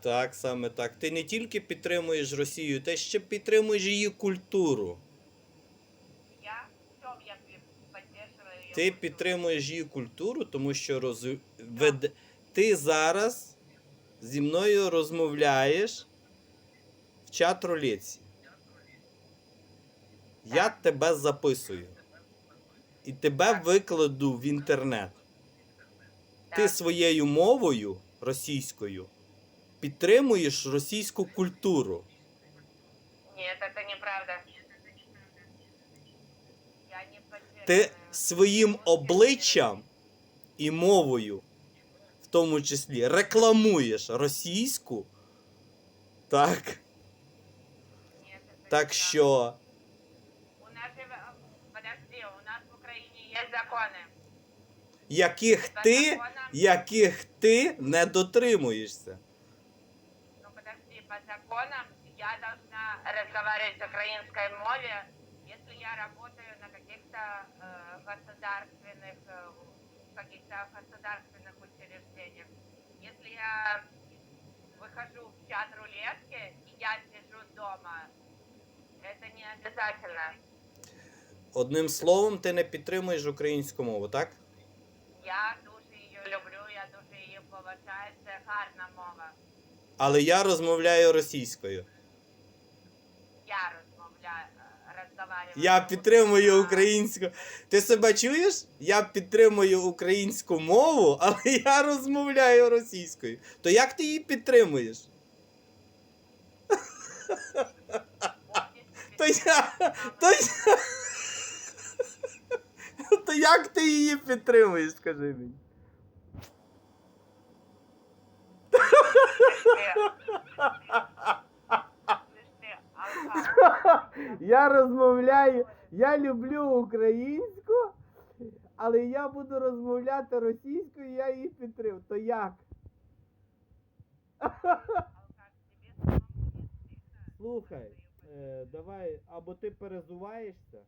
Так, саме так. Ти не тільки підтримуєш Росію, ти ще підтримуєш її культуру. Я в чем я поддерживаю Ти культуру? підтримуєш її культуру, тому що роз... вед... ти зараз зі мною розмовляєш в чат рулетці. Я тебе записую. І тебе викладу в інтернет. Ти своєю мовою російською підтримуєш російську культуру. Нет, это неправда. Я не поддерживаю. Ти своїм обличчям і мовою, в тому числі, рекламуєш російську. Так. Нет, это Так неправда. що У нас же... в- Подожди, у нас в Украине есть законы. яких По ти, законам... яких ти не дотримуєшся. Ну подожди, по законам я должна разговаривать в украинской мове, если я работаю на каких-то э, государственных, э, каких-то государственных учреждениях. Если я выхожу в чат рулетки и я сижу дома, это не обязательно. Одним словом, ти не підтримуєш українську мову, так? Я дуже її люблю, я дуже її поважаю, це гарна мова. Але я розмовляю російською. Я розмовляю, е, розмовляю. Я підтримую українську. Ти себе чуєш? Я підтримую українську мову, але я розмовляю російською. То як ти її підтримуєш? То я. То, я... як ти її підтримуєш, скажи мені? Я розмовляю, я люблю українську, але я буду розмовляти російською, я її підтримую. То як? Слухай, е, давай, або ти перезуваєшся,